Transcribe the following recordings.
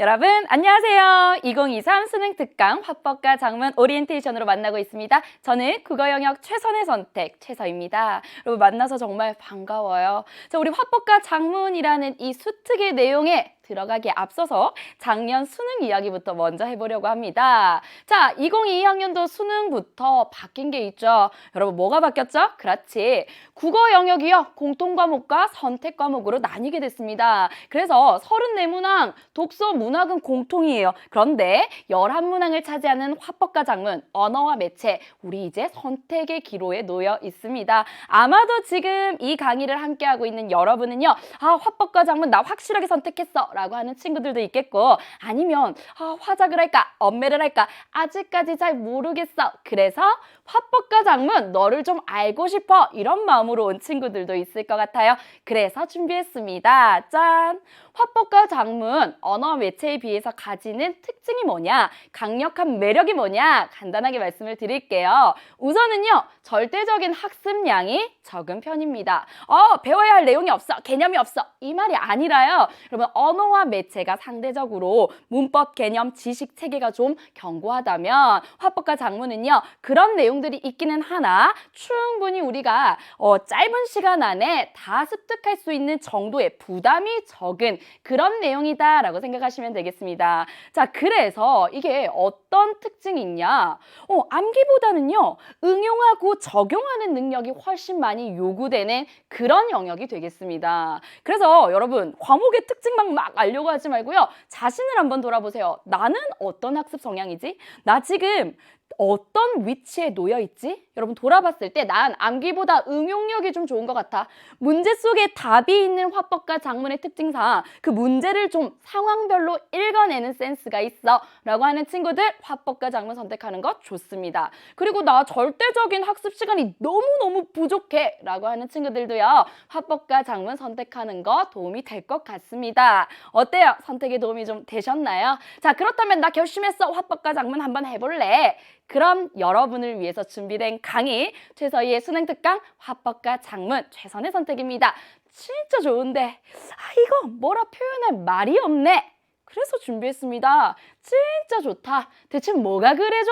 여러분 안녕하세요. 2023 수능 특강 화법과 장문 오리엔테이션으로 만나고 있습니다. 저는 국어 영역 최선의 선택 최서입니다. 여러분 만나서 정말 반가워요. 자, 우리 화법과 장문이라는 이 수특의 내용에 들어가기에 앞서서 작년 수능 이야기부터 먼저 해보려고 합니다. 자, 2022학년도 수능부터 바뀐 게 있죠. 여러분 뭐가 바뀌었죠? 그렇지. 국어 영역이요. 공통 과목과 선택 과목으로 나뉘게 됐습니다. 그래서 34문항, 독서 문학은 공통이에요. 그런데 11문항을 차지하는 화법과 장문, 언어와 매체, 우리 이제 선택의 기로에 놓여 있습니다. 아마도 지금 이 강의를 함께하고 있는 여러분은요. 아, 화법과 장문 나 확실하게 선택했어. 라고 하는 친구들도 있겠고 아니면 아, 화작을 할까? 엄매를 할까? 아직까지 잘 모르겠어. 그래서 화법과 장문 너를 좀 알고 싶어. 이런 마음으로 온 친구들도 있을 것 같아요. 그래서 준비했습니다. 짠! 화법과 장문, 언어 매체에 비해서 가지는 특징이 뭐냐? 강력한 매력이 뭐냐? 간단하게 말씀을 드릴게요. 우선은요, 절대적인 학습량이 적은 편입니다. 어, 배워야 할 내용이 없어. 개념이 없어. 이 말이 아니라요. 여러분, 언어 와 매체가 상대적으로 문법, 개념, 지식 체계가 좀 견고하다면 화법과 장문은요, 그런 내용들이 있기는 하나 충분히 우리가 어, 짧은 시간 안에 다 습득할 수 있는 정도의 부담이 적은 그런 내용이다라고 생각하시면 되겠습니다. 자, 그래서 이게 어떤 특징이 있냐? 어, 암기보다는요, 응용하고 적용하는 능력이 훨씬 많이 요구되는 그런 영역이 되겠습니다. 그래서 여러분, 과목의 특징만 막 알려고 하지 말고요, 자신을 한번 돌아보세요. 나는 어떤 학습 성향이지? 나 지금 어떤 위치에 놓여 있지? 여러분 돌아봤을 때 난 암기보다 응용력이 좀 좋은 것 같아. 문제 속에 답이 있는 화법과 장문의 특징상 그 문제를 좀 상황별로 읽어내는 센스가 있어. 라고 하는 친구들 화법과 장문 선택하는 것 좋습니다. 그리고 나 절대적인 학습 시간이 너무너무 부족해. 라고 하는 친구들도요. 화법과 장문 선택하는 거 도움이 될 것 같습니다. 어때요? 선택에 도움이 좀 되셨나요? 자, 그렇다면 나 결심했어. 화법과 장문 한번 해볼래. 그럼 여러분을 위해서 준비된 강의 최서희의 수능 특강 화법과 장문 최선의 선택입니다. 진짜 좋은데 아 이거 뭐라 표현할 말이 없네. 그래서 준비했습니다. 진짜 좋다. 대체 뭐가 그래?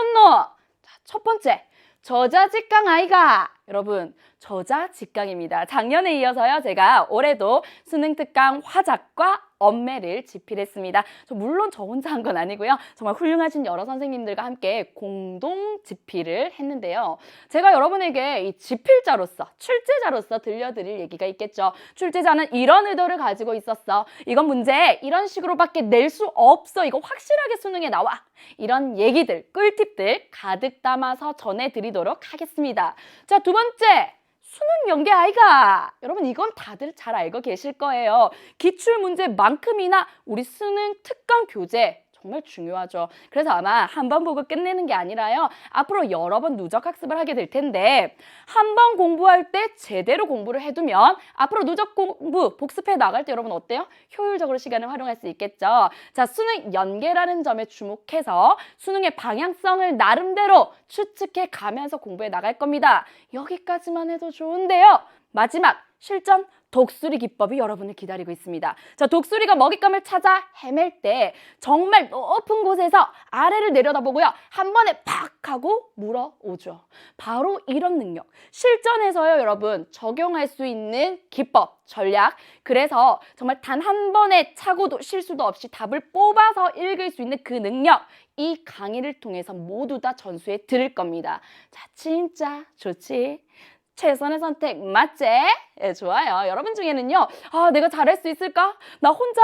자, 첫 번째 저자 직강 아이가 여러분 저자 직강입니다. 작년에 이어서요 제가 올해도 수능 특강 화작과 엄매를 집필했습니다. 저 물론 저 혼자 한 건 아니고요. 정말 훌륭하신 여러 선생님들과 함께 공동 집필을 했는데요. 제가 여러분에게 이 집필자로서 출제자로서 들려드릴 얘기가 있겠죠. 출제자는 이런 의도를 가지고 있었어. 이건 문제 이런 식으로밖에 낼 수 없어. 이거 확실하게 수능에 나와. 이런 얘기들, 꿀팁들 가득 담아서 전해드리도록 하겠습니다. 자, 두 번째. 수능 연계 아이가 여러분 이건 다들 잘 알고 계실 거예요. 기출 문제만큼이나 우리 수능 특강 교재 정말 중요하죠. 그래서 아마 한 번 보고 끝내는 게 아니라요. 앞으로 여러 번 누적 학습을 하게 될 텐데 한 번 공부할 때 제대로 공부를 해두면 앞으로 누적 공부 복습해 나갈 때 여러분 어때요? 효율적으로 시간을 활용할 수 있겠죠. 자, 수능 연계라는 점에 주목해서 수능의 방향성을 나름대로 추측해 가면서 공부해 나갈 겁니다. 여기까지만 해도 좋은데요. 마지막 실전 독수리 기법이 여러분을 기다리고 있습니다. 자, 독수리가 먹잇감을 찾아 헤맬 때 정말 높은 곳에서 아래를 내려다보고요. 한 번에 팍 하고 물어오죠. 바로 이런 능력. 실전에서요, 여러분, 적용할 수 있는 기법, 전략. 그래서 정말 단 한 번의 착오도 실수도 없이 답을 뽑아서 읽을 수 있는 그 능력. 이 강의를 통해서 모두 다 전수해 드릴 겁니다. 자, 진짜 좋지? 최선의 선택 맞지? 예, 좋아요. 여러분 중에는요, 아, 내가 잘할 수 있을까? 나 혼자?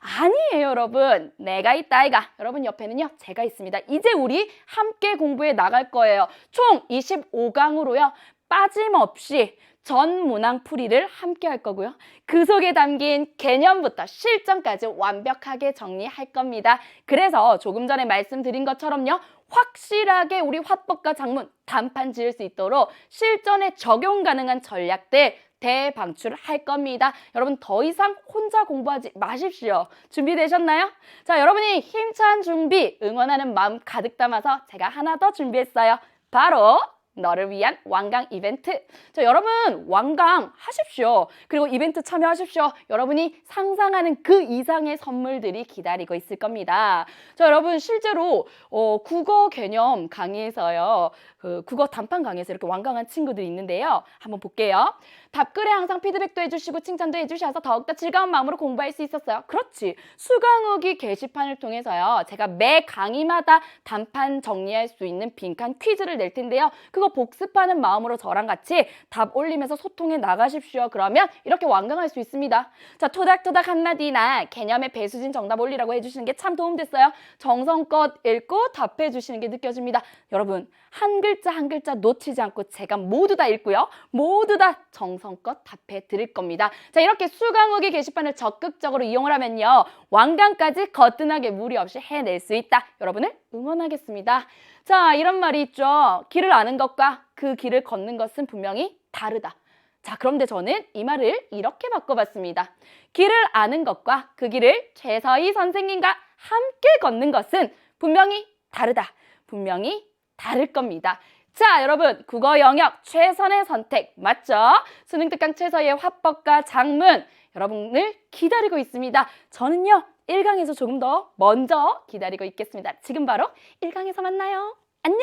아니에요, 여러분. 내가 있다, 아이가. 여러분 옆에는요, 제가 있습니다. 이제 우리 함께 공부해 나갈 거예요. 총 25강으로요, 빠짐없이 전 문항 풀이를 함께 할 거고요. 그 속에 담긴 개념부터 실전까지 완벽하게 정리할 겁니다. 그래서 조금 전에 말씀드린 것처럼요. 확실하게 우리 화법과 장문 단판 지을 수 있도록 실전에 적용 가능한 전략들 대방출할 겁니다. 여러분 더 이상 혼자 공부하지 마십시오. 준비되셨나요? 자, 여러분이 힘찬 준비, 응원하는 마음 가득 담아서 제가 하나 더 준비했어요. 바로 너를 위한 완강 이벤트. 자, 여러분, 완강 하십시오. 그리고 이벤트 참여하십시오. 여러분이 상상하는 그 이상의 선물들이 기다리고 있을 겁니다. 자, 여러분, 실제로, 어, 국어 개념 강의에서요, 그 국어 단판 강의에서 이렇게 완강한 친구들이 있는데요. 한번 볼게요. 답글에 항상 피드백도 해주시고 칭찬도 해주셔서 더욱더 즐거운 마음으로 공부할 수 있었어요. 그렇지. 수강후기 게시판을 통해서요. 제가 매 강의마다 단판 정리할 수 있는 빈칸 퀴즈를 낼 텐데요. 그거 복습하는 마음으로 저랑 같이 답 올리면서 소통해 나가십시오. 그러면 이렇게 완강할 수 있습니다. 자, 토닥토닥 한마디나 개념의 배수진 정답 올리라고 해주시는 게 참 도움됐어요. 정성껏 읽고 답해 주시는 게 느껴집니다. 여러분, 한 글자 한 글자 놓치지 않고 제가 모두 다 읽고요. 모두 다 정성 껏 답해 드릴 겁니다. 자, 이렇게 수강 후기 게시판을 적극적으로 이용을 하면요. 완강까지 거뜬하게 무리 없이 해낼 수 있다. 여러분을 응원하겠습니다. 자, 이런 말이 있죠. 길을 아는 것과 그 길을 걷는 것은 분명히 다르다. 자, 그런데 저는 이 말을 이렇게 바꿔봤습니다. 길을 아는 것과 그 길을 최서희 선생님과 함께 걷는 것은 분명히 다르다. 분명히 다를 겁니다. 자, 여러분, 국어 영역 최선의 선택 맞죠? 수능 특강 최서희의 화법과 장문 여러분을 기다리고 있습니다. 저는요, 1강에서 조금 더 먼저 기다리고 있겠습니다. 지금 바로 1강에서 만나요. 안녕!